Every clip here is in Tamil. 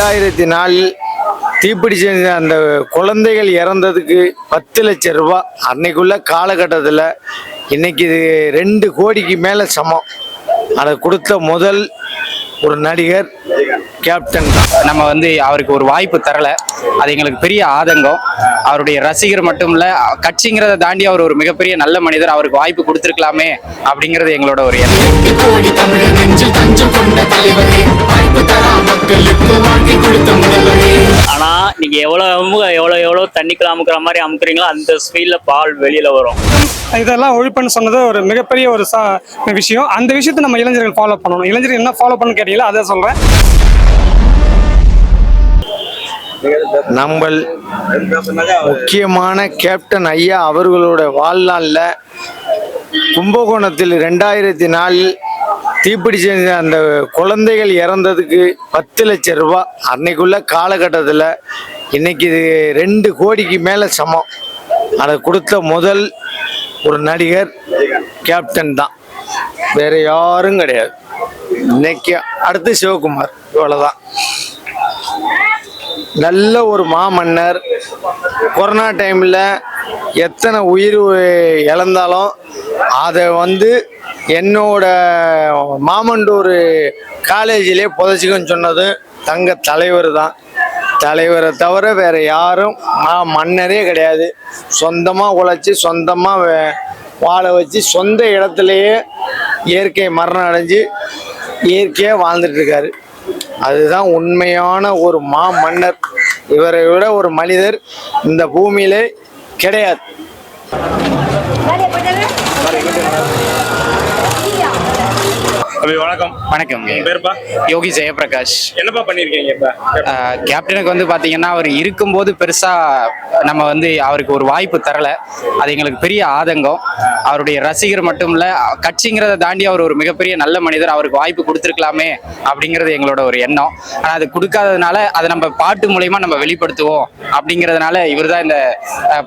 ரெண்டாயிரத்தி நாலில் தீப்பிடிச்ச அந்த குழந்தைகள் இறந்ததுக்கு பத்து லட்சம் ரூபாய் அன்னைக்குள்ள காலகட்டத்தில் இன்னைக்கு இது ரெண்டு கோடிக்கு மேலே சமம். அதை கொடுத்த முதல் ஒரு நடிகர் கேப்டன் தான். நம்ம வந்து அவருக்கு ஒரு வாய்ப்பு தரல. அது எங்களுக்கு பெரிய ஆதங்கம். அவருடைய ரசிகர் மட்டும் இல்ல கட்சிங்கிறத தாண்டி அவர் ஒரு மிகப்பெரிய நல்ல மனிதர். அவருக்கு வாய்ப்பு கொடுத்துருக்கலாமே அப்படிங்கிறது எங்களோட ஒரு எண்ணம். ஆனா நீங்க எவ்வளவு அமுக எவ்வளவு எவ்வளவு தண்ணிக்குள்ள அமுக்குற மாதிரி அமுக்குறீங்களோ அந்த ஸ்பீட்ல பால் வெளியில வரும். இதெல்லாம் ஒழிப்புன்னு சொன்னது ஒரு மிகப்பெரிய ஒரு சா விஷயம். அந்த விஷயத்தை நம்ம இளைஞர்கள் ஃபாலோ பண்ணணும். இளைஞர்கள் என்ன ஃபாலோ பண்ணு கேட்டீங்களா அதை சொல்றேன். நம்ம முக்கியமான கேப்டன் ஐயா அவர்களோட வாழ்நாளில் கும்பகோணத்தில் ரெண்டாயிரத்தி நாலில் தீப்பிடிச்ச அந்த குழந்தைகள் இறந்ததுக்கு பத்து லட்சம் ரூபாய். அன்னைக்குள்ள காலகட்டத்தில் இன்னைக்கு இது ரெண்டு கோடிக்கு மேலே சமம். அதை கொடுத்த முதல் ஒரு நடிகர் கேப்டன் தான். வேற யாரும் கிடையாது. இன்னைக்கு அடுத்து சிவகுமார். இவ்வளோதான் நல்ல ஒரு மாமன்னர். கொரோனா டைமில் எத்தனை உயிர் இழந்தாலும் அதை வந்து என்னோட மாமண்டூர் காலேஜிலே புதைச்சிக்கன்னு சொன்னது தங்க தலைவர் தான். தலைவரை தவிர வேற யாரும் மா மன்னரே கிடையாது. சொந்தமாக உழைச்சி சொந்தமாக வாழ வச்சு சொந்த இடத்துலையே இயற்கை மரணம் அடைஞ்சு இயற்கையாக வாழ்ந்துட்டுருக்காரு. அதுதான் உண்மையான ஒரு மா மன்னர். இவரை விட ஒரு மனிதர் இந்த பூமியிலே கிடையாது. தம்பி வணக்கம். வணக்கம். பேருப்பா? யோகி ஜெயபிரகாஷ். என்னப்பா இப்ப? ஆஹ் கேப்டனுக்கு வந்து பாத்தீங்கன்னா அவர் இருக்கும்போது பெருசா நம்ம வந்து அவருக்கு ஒரு வாய்ப்பு தரல. அது எங்களுக்கு பெரிய ஆதங்கம். அவருடைய ரசிகர் மட்டும் இல்ல கட்சிங்கிறத தாண்டி அவர் ஒரு மிகப்பெரிய நல்ல மனிதர். அவருக்கு வாய்ப்பு கொடுத்துருக்கலாமே அப்படிங்கிறது எங்களோட ஒரு எண்ணம். ஆனா அது கொடுக்காததுனால அதை நம்ம பாட்டு மூலயமா நம்ம வெளிப்படுத்துவோம் அப்படிங்கிறதுனால இவர் தான் இந்த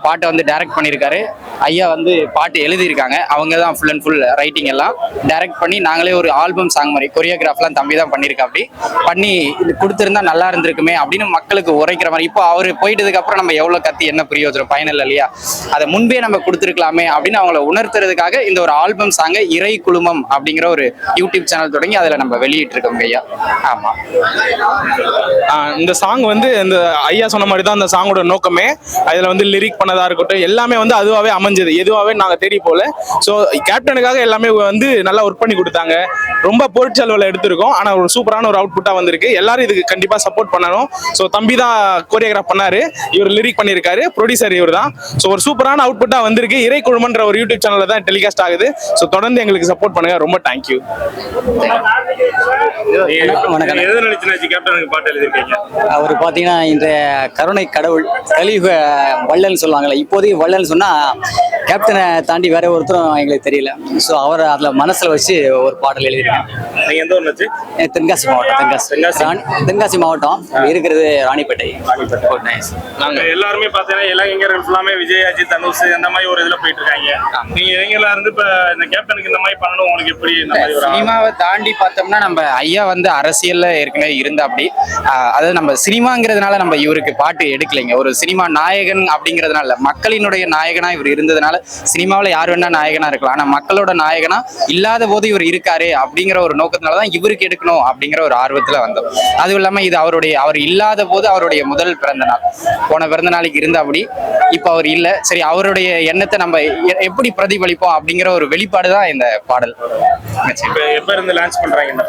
பாட்டை வந்து டைரக்ட் பண்ணியிருக்காரு. ஐயா வந்து பாட்டு எழுதியிருக்காங்க. அவங்க தான் ஃபுல் அண்ட் ஃபுல் ரைட்டிங் எல்லாம் டைரக்ட் பண்ணி நாங்களே ஒரு ஆல்பம் சாங் மாதிரி கொரியோகிராஃப்லாம் தம்பி தான் பண்ணியிருக்கா அப்படி. பண்ணி இது கொடுத்துருந்தா நல்லா இருந்திருக்குமே அப்படின்னு மக்களுக்கு உரைக்கிற மாதிரி. இப்போ அவர் போயிட்டதுக்கப்புறம் நம்ம எவ்வளவு கத்தி என்ன புரிய பிரயோஜனம் ஃபைனல் இல்லையா? அதை முன்பே நம்ம கொடுத்துருக்கலாமே அப்படின்னு அவங்கள உணர்த்துறதுக்காக இந்த ஒரு ஆல்பம் சாங்கை இறை குழுமம் அப்படிங்கிற ஒரு யூடியூப் சேனல் தொடங்கி அதில் நம்ம வெளியிட்டிருக்கோம் ஐயா. ஆமா. ஆஹ் இந்த சாங் வந்து இந்த ஐயா சொன்ன மாதிரி தான் அந்த சாங்கோட நோக்கமே. அதுல வந்து லிரிக் பண்ணதா இருக்கட்டும் எல்லாமே வந்து அதுவாகவே அமைஞ்சது. எதுவாகவே நாங்கள் தேடி போகல. ஸோ கேப்டனுக்காக எல்லாமே வந்து நல்லா ஒர்க் பண்ணி கொடுத்தாங்க. ரொம்ப பொருட்செலவில் எடுத்திருக்கோம். ஆனா ஒரு சூப்பரான ஒரு அவுட்புட்டா வந்திருக்கு. எல்லாரும் இதுக்கு கண்டிப்பா சப்போர்ட் பண்ணணும். ஸோ தம்பி தான் கோரியோகிராஃப் பண்ணாரு. இவர் லிரிக் பண்ணியிருக்காரு. ப்ரொடியூசர் இவர் தான் ஸோ ஒரு சூப்பரான அவுட்புட்டா வந்திருக்கு. இறை குழுமன்ற ஒரு யூடியூப் சேனல்ல தான் டெலிகாஸ்ட் ஆகுது. ஸோ தொடர்ந்து எங்களுக்கு சப்போர்ட் பண்ணுங்க. ரொம்ப தேங்க்யூ அவர் பார்த்தீங்கன்னா இந்த கருணை கடவுள் கலியுக வள்ளல்னு சொல்லுவாங்கல்ல இப்போதைக்கு வள்ளல்னு சொன்னா கேப்டனை தாண்டி வேற ஒருத்தரும் எங்களுக்கு தெரியல. ஸோ அவரை அதில் மனசுல வச்சு ஒரு பாடல் எழுதியிருக்கேன் yeah. நீங்க எந்த ஊர் வச்சு தென்காசி மாவட்டம் தென்காசி. தென்காசி. ராணி தென்காசி மாவட்டம். இருக்கிறது ராணிப்பேட்டை. Oh, nice. நாங்க எல்லாருமே பாத்தீங்கன்னா இளைஞர்கள் ஃபுல்லாமே விஜய் அஜித் தனுஷ் இந்த மாதிரி ஒரு இதுல போயிட்டு இருக்காங்க. நீங்க இளைஞர்களா இருந்து இப்ப இந்த கேப்டனுக்கு இந்த மாதிரி பண்ணணும் உங்களுக்கு எப்படி? சினிமாவை தாண்டி பார்த்தோம்னா நம்ம ஐயா வந்து அரசியல்ல ஏற்கனவே இருந்தா அப்படி அதாவது நம்ம சினிமாங்கிறதுனால நம்ம இவருக்கு பாட்டு எடுக்கலைங்க. ஒரு சினிமா நாயகன் அப்படிங்கிறதுனால. மக்களினுடைய நாயகனா இவர் இருந்ததுனால சினிமாவில் யார் வேணா நாயகனா இருக்கலாம். ஆனா மக்களோட நாயகனா இல்லாத போது இவர் இருக்காரு அப்படிங்கிற ஒரு நோக்கத்தினால தான் இவருக்கு எடுக்கணும் அப்படிங்கிற ஒரு ஆர்வத்துல வந்தோம். அதுவும் இல்லாம இது அவருடைய அவர் இல்லாத போது அவருடைய முதல் பிறந்த நாள். போன பிறந்த நாளைக்கு இருந்தா அப்படி இப்போ அவர் இல்ல. சரி அவருடைய எண்ணத்தை நம்ம எ- எப்படி பிரதிபலிப்போம் அப்படிங்கிற ஒரு வெளிப்பாடு தான் இந்த பாடல். நிச்சயம். இப்ப எப்ப இருந்து லான்ச் பண்றாங்க இந்த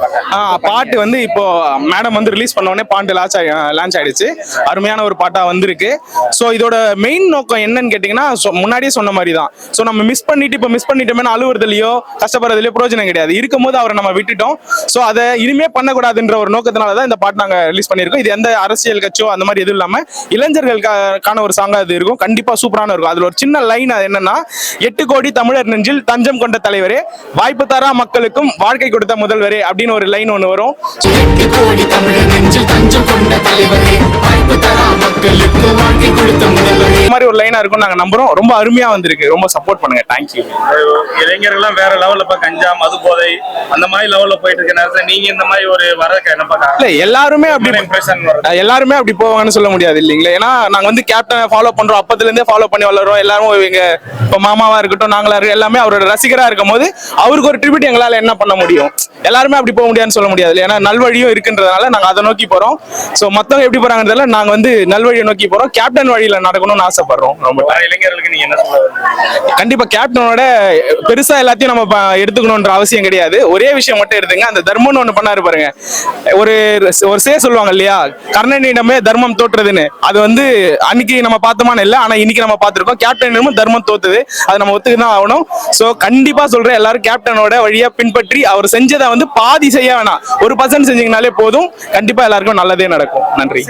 பாட்டை? வந்து இப்போ மேடம் வந்து ரிலீஸ் பண்ண உடனே பாட்டு லான்ச் ஆகி லான்ச் ஆயிடுச்சு. அருமையான ஒரு பாட்டா வந்திருக்கு. ஸோ இதோட மெயின் நோக்கம் என்னன்னு கேட்டிங்கன்னா சொ- முன்னாடியே சொன்ன மாதிரி தான். ஸோ நம்ம மிஸ் பண்ணிட்டு இப்போ மிஸ் பண்ணிட்டோமே அழுவுறதுலையோ கஷ்டப்படுறதுலையோ பிரயோஜனம் கிடையாது. இருக்கும்போது அவரை நம்ம விட்டுட்டோம். ஸோ அதை இனிமே பண்ணக்கூடாதுன்ற ஒரு நோக்கத்தினால தான் இந்த பாட்டு நாங்கள் ரிலீஸ் பண்ணியிருக்கோம். இது எந்த அரசியல் கட்சியோ அந்த மாதிரி எதுவும் இல்லாமல் இளைஞர்களுக்கான ஒரு சாங்காக இது இருக்கும். கண்டிப்பாக சூப்பரான இருக்கும். அதில் ஒரு சின்ன லைன் அது என்னன்னா எட்டு கோடி தமிழர் நெஞ்சில் தஞ்சம் கொண்ட தலைவரே வாய்ப்பு தரா மக்களுக்கும் வாழ்க்கை கொடுத்த முதல்வரே அப்படின்னு ஒரு லைன் ஒன்று வரும். எட்டு கோடி தமிழர் நெஞ்சில் தஞ்சம் கொண்ட தலைவரே. வாய்ப்பு தரா மக்களுக்கு வாழ்க்கை கொடுத்த முதல்வரே. இந்த மாதிரி ஒரு லைனா இருக்கும் நாங்க நம்புறோம். ரொம்ப அருமையா வந்திருக்கு. ரொம்ப சப்போர்ட் பண்ணுங்க. தேங்க்யூ இளைஞர்கள்லாம் வேற லெவல்ல இப்ப கஞ்சா மது போதை அந்த மாதிரி லெவல்ல போயிட்டு இருக்க நேரத்துல நீங்க இந்த மாதிரி ஒரு பண்ண இல்ல எல்லாருமே அப்படி இம்ப்ரெஷன் எல்லாருமே அப்படி போவாங்கன்னு சொல்ல முடியாது இல்லைங்களா? ஏன்னா நாங்க வந்து கேப்டனை ஃபாலோ பண்றோம். அப்பத்துல இருந்தே ஃபாலோ பண்ணி வளர்றோம். எல்லாரும் எங்க இப்ப மாமாவா இருக்கட்டும் நாங்களா இருக்கட்டும் எல்லாமே அவரோட ரசிகரா இருக்கும் போது அவருக்கு ஒரு ட்ரிபியூட் எங்களால என்ன பண்ண முடியும்? எல்லாருமே அப்படி போக முடியாதுன்னு சொல்ல முடியாது ஏன்னா நல்வழியும் இருக்குன்றதுனால நாங்க அதை நோக்கி போறோம். சோ மத்தவங்க எப்படி போறாங்கன்றதுல நாங்க வந்து நல்வழியை நோக்கி போறோம். கேப்டன் வழியில நடக்கணும்னு ஆசைப்படுறோம். ரொம்ப இளைஞர்களுக்கு நீங்க என்ன சொல்ல? கண்டிப்பா கேப்டனோட பெருசா எல்லாத்தையும் நம்ம எடுத்துக்கணும்ன்ற அவசியம் கிடையாது. ஒரே விஷயம் மட்டும் எடுத்துங்க. அந்த தர்மம்னு ஒண்ணு பண்ணாரு பாருங்க. ஒரு ஒரு சே சொல்லுவாங்க இல்லையா? கர்ணனிடமே தர்மம் தோற்றுதுன்னு. அது வந்து அன்னைக்கு நம்ம பார்த்தோமான்னு இல்ல ஆனா இன்னைக்கு நம்ம பார்த்திருக்கோம். கேப்டனிடமும் தர்மம் தோத்துது. அதை நம்ம ஒத்துக்கு தான் ஆகணும். சோ கண்டிப்பா சொல்றேன் எல்லாரும் கேப்டனோட வழியா பின்பற்றி அவர் செஞ்சதை வந்து பாதி செய்ய வேணாம். ஒரு பர்சன்ட் செஞ்சீங்கனாலே போதும். கண்டிப்பா எல்லாருக்கும் நல்லதே நடக்கும். நன்றி.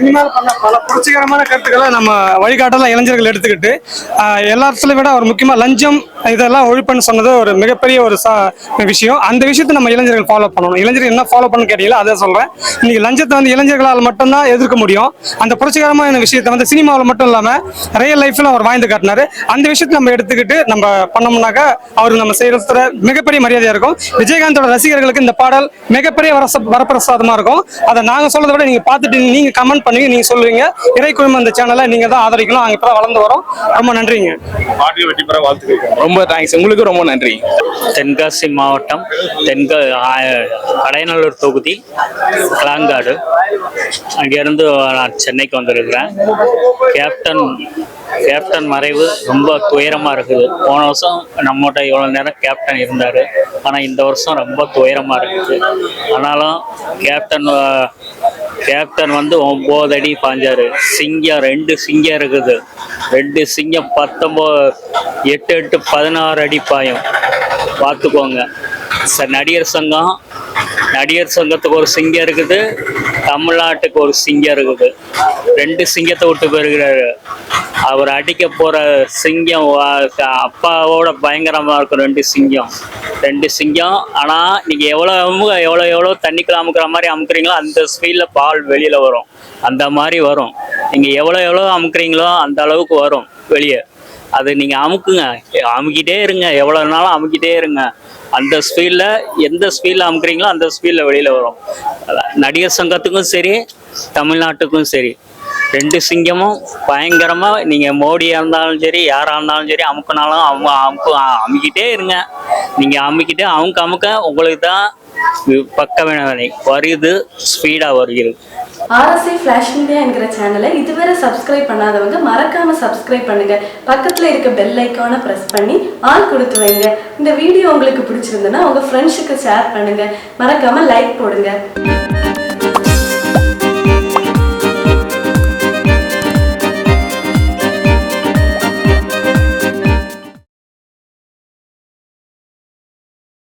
பல புரட்சிகரமான கருத்துக்களை நம்ம வழிகாட்டலாம் இளைஞர்கள் எடுத்துக்கிட்டு எல்லாத்துல விட ஒரு முக்கியமாக லஞ்சம் இதெல்லாம் ஒழிப்புன்னு சொன்னது ஒரு மிகப்பெரிய ஒரு சா விஷயம். அந்த விஷயத்தை நம்ம இளைஞர்கள் ஃபாலோ பண்ணணும். இளைஞர்கள் என்ன ஃபாலோ பண்ணு கேட்டீங்களா அதை சொல்றேன். இன்னைக்கு லஞ்சத்தை வந்து இளைஞர்களால் மட்டும்தான் எதிர்க்க முடியும். அந்த புரட்சிகரமான விஷயத்தை வந்து சினிமாவில் மட்டும் இல்லாமல் ரியல் லைஃப்ல அவர் வாழ்ந்து காட்டினாரு. அந்த விஷயத்தை நம்ம எடுத்துக்கிட்டு நம்ம பண்ணோம்னாக்கா அவருக்கு நம்ம செய்யறதுல மிகப்பெரிய மரியாதையா இருக்கும். விஜயகாந்தோட ரசிகர்களுக்கு இந்த பாடல் மிகப்பெரிய வரச வரப்பிரசாதமா இருக்கும். அதை நாங்க சொல்றதை விட நீங்க பார்த்துட்டு நீங்க கமெண்ட் பண்ணுவீங்க நீங்க சொல்லுவீங்க இறை குழுமம் இந்த சேனலை நீங்க தான் ஆதரிக்கணும். நாங்க இப்ப வளர்ந்து வரோம். ரொம்ப நன்றிங்க. வெற்றி பெற வாழ்த்துக்கள். ரொம்ப தேங்க்ஸ் உங்களுக்கு ரொம்ப நன்றி. தென்காசி மாவட்டம் தென்கா கடையநல்லூர் தொகுதி கிளாங்காடு அங்கேருந்து நான் சென்னைக்கு வந்திருக்கிறேன். கேப்டன் கேப்டன் மறைவு ரொம்ப துயரமாக இருக்குது. போன வருஷம் நம்மகிட்ட இவ்வளோ நேரம் கேப்டன் இருந்தார். ஆனால் இந்த வருஷம் ரொம்ப துயரமாக இருக்குது. ஆனாலும் கேப்டன் கேப்டன் வந்து ஒம்பது அடி பாஞ்சாரு. சிங்கம் ரெண்டு சிங்கம் இருக்குது. ரெண்டு சிங்கம் பத்தொம்போது எட்டு எட்டு பதினாறு அடி பாயும். பார்த்துக்கோங்க. ச நடிகர் சங்கம் நடிகர் சங்கத்துக்கு ஒரு சிங்கம் இருக்குது தமிழ்நாட்டுக்கு ஒரு சிங்கம் இருக்குது. ரெண்டு சிங்கத்தை விட்டு போயிருக்கிறாரு அவர் அடிக்க போற சிங்கம் அப்பாவோட பயங்கரமா இருக்கும் ரெண்டு சிங்கம். ரெண்டு சிங்கம் ஆனா நீங்க எவ்வளவு அமுக எவ்வளவு எவ்வளவு தண்ணிக்குள்ள அமுக்குற மாதிரி அமுக்குறீங்களோ அந்த ஸ்பீட்ல பால் வெளியில வரும். அந்த மாதிரி வரும். நீங்க எவ்வளவு எவ்வளவு அமுக்குறீங்களோ அந்த அளவுக்கு வரும் வெளியே. அது நீங்க அமுக்குங்க. அமுக்கிட்டே இருங்க. எவ்வளவு நாளும் அமுக்கிட்டே இருங்க. அந்த ஸ்பீடில் எந்த ஸ்பீடில் அமுக்குறீங்களோ அந்த ஸ்பீடில் வெளியில் வரும். அதான் நடிகர் சங்கத்துக்கும் சரி தமிழ்நாட்டுக்கும் சரி ரெண்டு சிங்கமும் பயங்கரமாக நீங்கள் மோடியாக இருந்தாலும் சரி யாராக இருந்தாலும் சரி அமுக்கினாலும் அவங்க அமுக்கு அமுக்கிட்டே இருங்க. நீங்கள் அமுக்கிட்டு அவங்க அமுக்க உங்களுக்கு தான் பக்க வினை வருது ஸ்பீடாக வருகிறது. ஆர்எஸ்ஐ ஃப்ளாஷ் இந்தியா என்கிற சேனலை இதுவரை சப்ஸ்கிரைப் பண்ணாதவங்க மறக்காம சப்ஸ்கிரைப் பண்ணுங்க. பக்கத்துல இருக்க பெல் ஐக்கானை பிரஸ் பண்ணி ஆள் கொடுத்து வைங்க. இந்த வீடியோ உங்களுக்கு பிடிச்சிருந்ததுன்னா உங்க ஃப்ரெண்ட்ஸுக்கு ஷேர் பண்ணுங்க. மறக்காம லைக் போடுங்க.